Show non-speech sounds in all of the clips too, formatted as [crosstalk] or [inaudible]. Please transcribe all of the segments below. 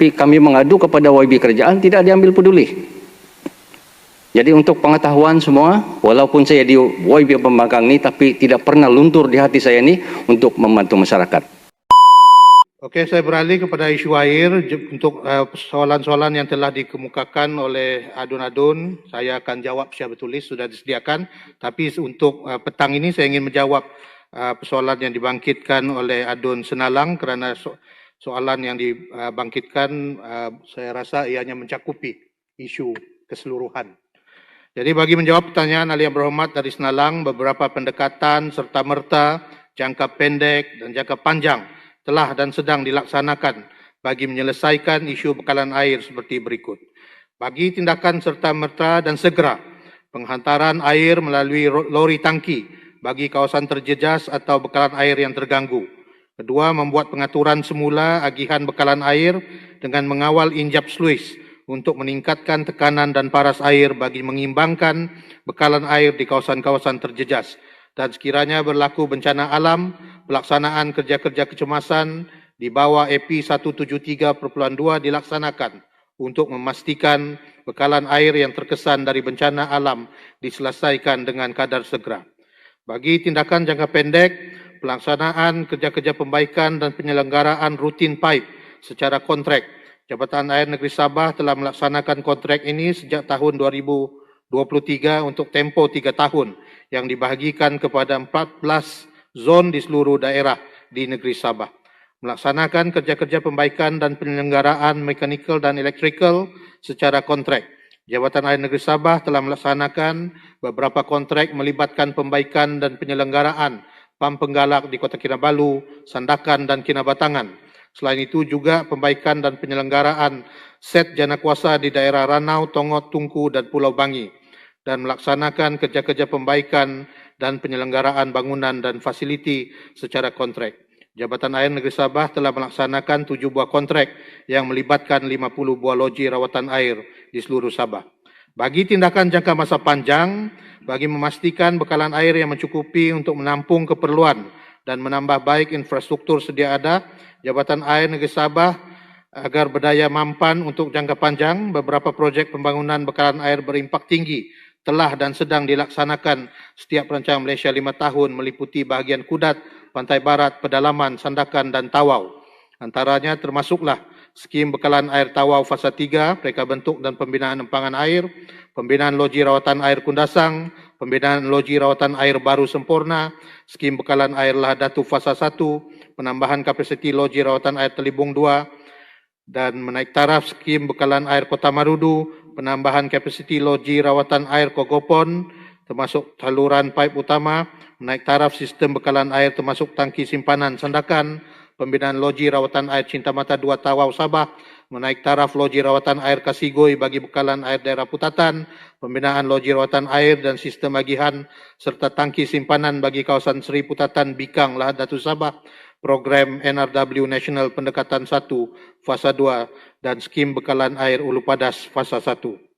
tapi kami mengadu kepada YB kerajaan tidak diambil peduli. Jadi untuk pengetahuan semua, walaupun saya di YB Pembangkang ni tapi tidak pernah luntur di hati saya ni untuk membantu masyarakat. Okey, saya beralih kepada isu air untuk uh, soalan-soalan yang telah dikemukakan oleh adun-adun. Saya akan jawab secara bertulis sudah disediakan. Tapi untuk uh, petang ini saya ingin menjawab uh, persoalan yang dibangkitkan oleh adun Senalang kerana so- soalan yang dibangkitkan uh, saya rasa ianya mencakupi isu keseluruhan. Jadi bagi menjawab pertanyaan yang berhormat dari Senalang, beberapa pendekatan serta merta, jangka pendek dan jangka panjang telah dan sedang dilaksanakan bagi menyelesaikan isu bekalan air seperti berikut. Bagi tindakan serta merta dan segera penghantaran air melalui lori tangki bagi kawasan terjejas atau bekalan air yang terganggu. Kedua, membuat pengaturan semula agihan bekalan air dengan mengawal injap sluis untuk meningkatkan tekanan dan paras air bagi mengimbangkan bekalan air di kawasan-kawasan terjejas. Dan sekiranya berlaku bencana alam, pelaksanaan kerja-kerja kecemasan di bawah AP 173.2 dilaksanakan untuk memastikan bekalan air yang terkesan dari bencana alam diselesaikan dengan kadar segera. Bagi tindakan jangka pendek, pelaksanaan kerja-kerja pembaikan dan penyelenggaraan rutin pipe secara kontrak. Jabatan Air Negeri Sabah telah melaksanakan kontrak ini sejak tahun 2023 untuk tempoh 3 tahun yang dibahagikan kepada 14 zon di seluruh daerah di negeri Sabah. Melaksanakan kerja-kerja pembaikan dan penyelenggaraan mekanikal dan elektrikal secara kontrak. Jabatan Air Negeri Sabah telah melaksanakan beberapa kontrak melibatkan pembaikan dan penyelenggaraan pam penggalak di Kota Kinabalu, Sandakan dan Kinabatangan. Selain itu juga pembaikan dan penyelenggaraan set jana kuasa di daerah Ranau, Tongot, Tungku dan Pulau Bangi dan melaksanakan kerja-kerja pembaikan dan penyelenggaraan bangunan dan fasiliti secara kontrak. Jabatan Air Negeri Sabah telah melaksanakan tujuh buah kontrak yang melibatkan 50 buah loji rawatan air di seluruh Sabah. Bagi tindakan jangka masa panjang, bagi memastikan bekalan air yang mencukupi untuk menampung keperluan dan menambah baik infrastruktur sedia ada, Jabatan Air Negeri Sabah agar berdaya mampan untuk jangka panjang, beberapa projek pembangunan bekalan air berimpak tinggi telah dan sedang dilaksanakan setiap perancangan Malaysia lima tahun meliputi bahagian Kudat, Pantai Barat, Pedalaman, Sandakan dan Tawau. Antaranya termasuklah skim bekalan air Tawau Fasa 3, reka bentuk dan pembinaan empangan air, pembinaan loji rawatan air Kundasang, pembinaan loji rawatan air baru sempurna, skim bekalan air Lahadatu Fasa 1, penambahan kapasiti loji rawatan air Telibung 2, dan menaik taraf skim bekalan air Kota Marudu, penambahan kapasiti loji rawatan air Kogopon, termasuk saluran pipe utama, menaik taraf sistem bekalan air termasuk tangki simpanan Sandakan, pembinaan loji rawatan air Cintamata 2 Tawau Sabah, menaik taraf loji rawatan air Kasigoi bagi bekalan air daerah Putatan, pembinaan loji rawatan air dan sistem agihan serta tangki simpanan bagi kawasan Seri Putatan Bikang Lahad Datu Sabah, program NRW National Pendekatan 1 Fasa 2 dan skim bekalan air Ulu Padas Fasa 1.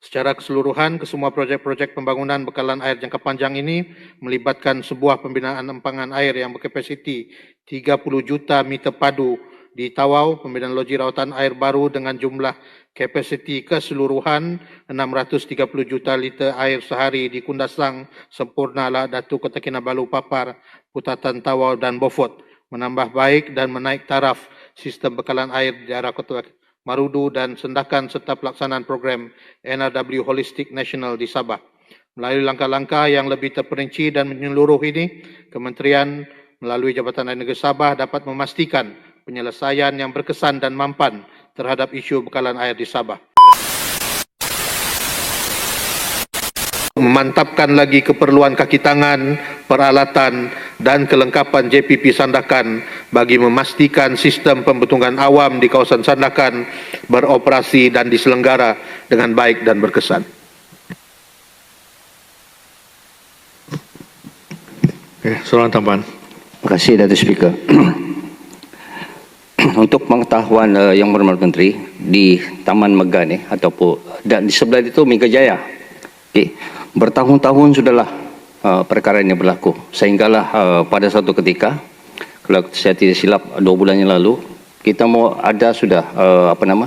Secara keseluruhan, kesemua projek-projek pembangunan bekalan air jangka panjang ini melibatkan sebuah pembinaan empangan air yang berkapasiti 30 juta meter padu di Tawau, pembinaan loji rawatan air baru dengan jumlah kapasiti keseluruhan 630 juta liter air sehari di Kundasang, Sempurna, Lah Datu, Kota Kinabalu, Papar, Putatan Tawau dan Beaufort menambah baik dan menaik taraf sistem bekalan air di daerah Kota Marudu dan Sendakan serta pelaksanaan program NRW Holistic National di Sabah. Melalui langkah-langkah yang lebih terperinci dan menyeluruh ini, Kementerian melalui Jabatan Air Negeri Sabah dapat memastikan penyelesaian yang berkesan dan mampan terhadap isu bekalan air di Sabah. memantapkan lagi keperluan kaki tangan, peralatan dan kelengkapan JPP Sandakan bagi memastikan sistem pembetungan awam di kawasan Sandakan beroperasi dan diselenggara dengan baik dan berkesan. Okay, soalan tambahan. Terima kasih Datuk Speaker. [clears throat] Untuk pengetahuan uh, Yang Berhormat Menteri di Taman Megan ni ataupun dan di sebelah itu Mega Jaya. Okay. Bertahun-tahun sudahlah uh, perkara ini berlaku sehinggalah uh, pada satu ketika kalau saya tidak silap dua bulan yang lalu kita mau ada sudah uh, apa nama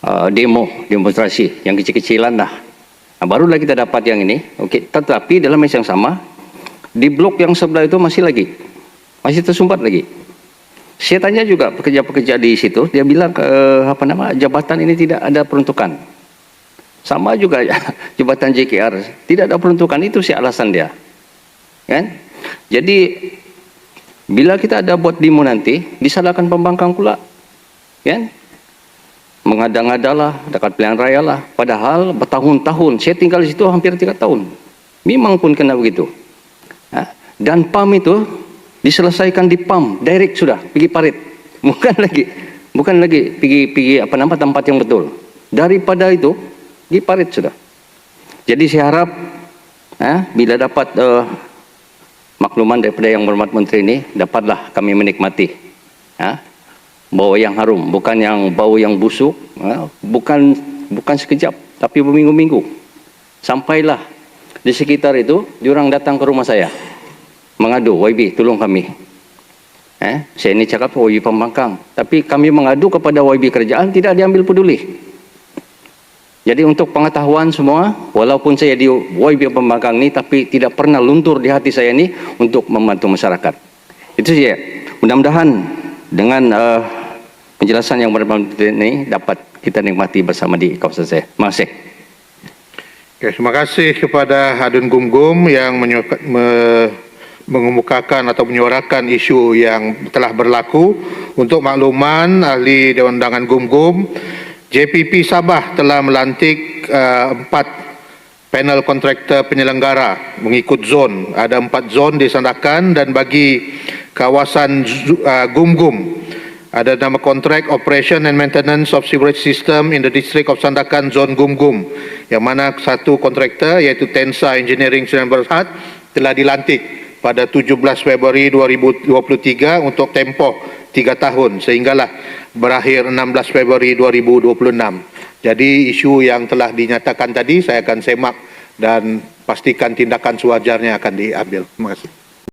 uh, demo demonstrasi yang kecil-kecilan dah. Nah, barulah kita dapat yang ini. Okey, tetapi dalam masa yang sama di blok yang sebelah itu masih lagi masih tersumbat lagi. Saya tanya juga pekerja-pekerja di situ, dia bilang uh, apa nama jabatan ini tidak ada peruntukan. Sama juga [laughs] jabatan JKR tidak ada peruntukan itu sih alasan dia. Kan? Jadi bila kita ada buat demo nanti disalahkan pembangkang pula. Kan? Mengada-ngadalah dekat pilihan raya lah. Padahal bertahun-tahun saya tinggal di situ hampir tiga tahun. Memang pun kena begitu. Dan PAM itu diselesaikan di PAM direct sudah pergi parit. [laughs] Bukan lagi bukan lagi pergi pergi apa nama tempat yang betul. Daripada itu di parit sudah. Jadi saya harap ha, bila dapat uh, makluman daripada yang berhormat menteri ini dapatlah kami menikmati ha, bau yang harum bukan yang bau yang busuk ha, bukan bukan sekejap tapi berminggu-minggu sampailah di sekitar itu diorang datang ke rumah saya mengadu YB tolong kami eh, saya ini cakap YB pembangkang tapi kami mengadu kepada YB kerajaan tidak diambil peduli jadi untuk pengetahuan semua, walaupun saya di YB Pembangkang ini, tapi tidak pernah luntur di hati saya ini untuk membantu masyarakat. Itu saja. Mudah-mudahan dengan uh, penjelasan yang berbeda ini dapat kita nikmati bersama di kawasan saya. Terima kasih. Okay, terima kasih kepada Hadun Gum-Gum yang menyuka, me, mengemukakan atau menyuarakan isu yang telah berlaku. Untuk makluman, ahli Dewan Undangan Gum-Gum, JPP Sabah telah melantik uh, empat panel kontraktor penyelenggara mengikut zon. Ada empat zon di Sandakan dan bagi kawasan uh, Gum-Gum ada nama kontrak Operation and Maintenance of Sewerage System in the District of Sandakan Zone Gum-Gum yang mana satu kontraktor iaitu Tensa Engineering Sdn Berhad telah dilantik pada 17 Februari 2023 untuk tempoh tiga tahun sehinggalah berakhir 16 Februari 2026. Jadi isu yang telah dinyatakan tadi saya akan semak dan pastikan tindakan sewajarnya akan diambil. Terima kasih.